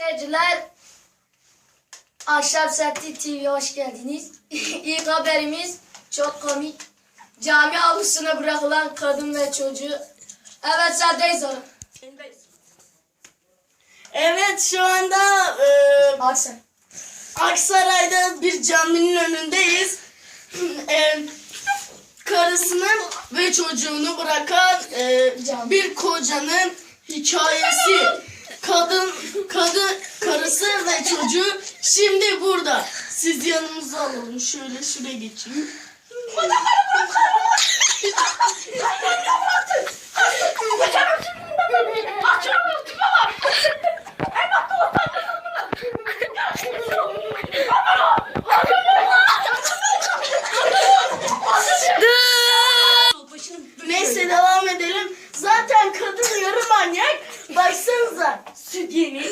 Seyirciler Ahşap Serti TV'ye hoş geldiniz. İlk haberimiz çok komik. Cami avlusuna bırakılan kadın ve çocuğu. Evet sendeyiz oğlum. Evet şu anda e, Bak sen. Aksaray'da bir caminin önündeyiz. e, karısını ve çocuğunu bırakan e, bir kocanın hikayesi. Kadın, kadın, karısı ve çocuğu şimdi burada. Siz yanımıza alalım. Şöyle şuraya geçeyim. Neyse devam edelim. Zaten kadın yarı manyak. Baksanıza süt yeni.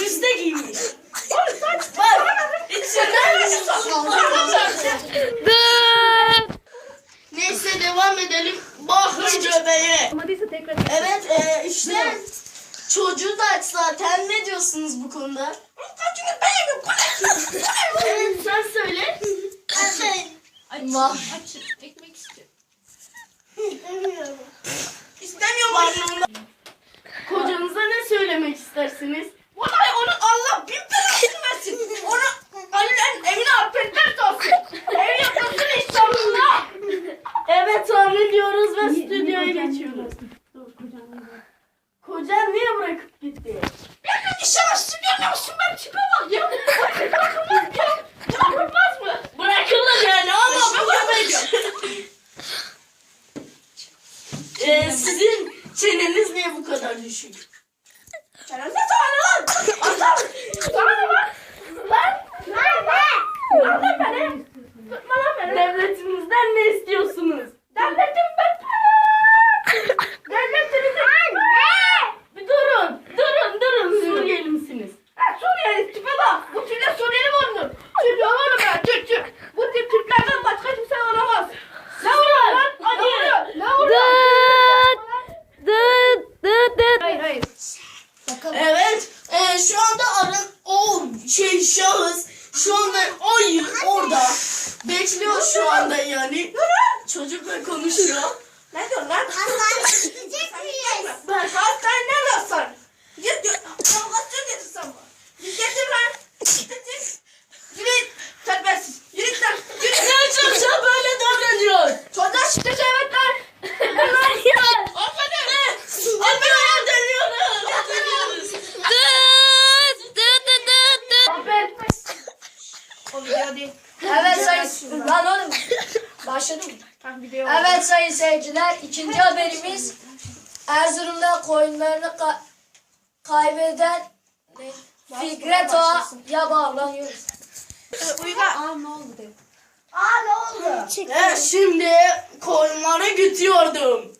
Üste giymiş. Bak içinden Neyse devam edelim. Bakın göbeğe. Olmadıysa tekrar Evet e, işte çocuğu da aç zaten. Ne diyorsunuz bu konuda? evet sen söyle. Aç. Ekmek istiyor. İstemiyorum anlamda. Ne istersiniz? Vallahi onu Allah bin belasını versin. Onu Ali'den evine affetmez olsun. Ev yapmasın İstanbul'da. Evet amin diyoruz ve stüdyoya geçiyoruz. Kocan niye bırakıp gitti? Ben de dışarısı görmüyor musun? Ben tipe bak ya. Bırakılmaz ya. Bırakılmaz mı? Bırakılır yani ama bu göbek. ee, sizin çeneniz niye bu kadar düşük? Ne tane lan? Adam. Sana ne lan? Lan. Lan beni? Tutma lan beni. Devletinizden ne istiyorsunuz? Devletim ben. Devletimizi. Anne. Bir durun, durun, durun. Suriyeli misiniz? Ha Suriyeli tipe bak. Bu Türkler Suriyeli mi olur? Türk oğlum ben Türk Türk. Bu tip Türklerden başka kimse olamaz. Ne oluyor lan? Ne oluyor? Ne oluyor? Hayır hayır. bakalım. Evet, e, şu anda arın o şey şahıs şu anda ay orada bekliyor şu anda yani. Çocukla konuşuyor. Ne diyorsun lan? Hastaneye gidecek miyiz? Ben hastane nerede hastane? Git git. Provokasyon getirsen bana. Git getir lan. Getir. Yürü. Terbiyesiz. Yürü git lan. Yürü. Ne çocuğa böyle davranıyor? Çocuğa şiddet evet lan. Aferin. Aferin deniyoruz. Deniyoruz. O video değil. Evet sayın lan oğlum. Başladı mı? Video. Evet sayın seyirciler ikinci haberimiz Erzurum'da koyunlarını ka- kaybeden ne? Fikret Ağa'ya bağlanıyoruz. Uygar. Aa ne oldu de. Aa ne oldu? Evet şimdi koyunları gütüyordum.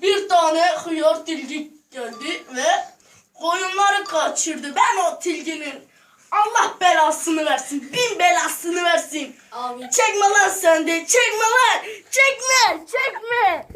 Bir tane hıyar tilki geldi ve koyunları kaçırdı. Ben o tilkinin Allah belasını versin. Bin belasını Amin. Çekme lan sen de. Çekme lan. Çekme. Çekme.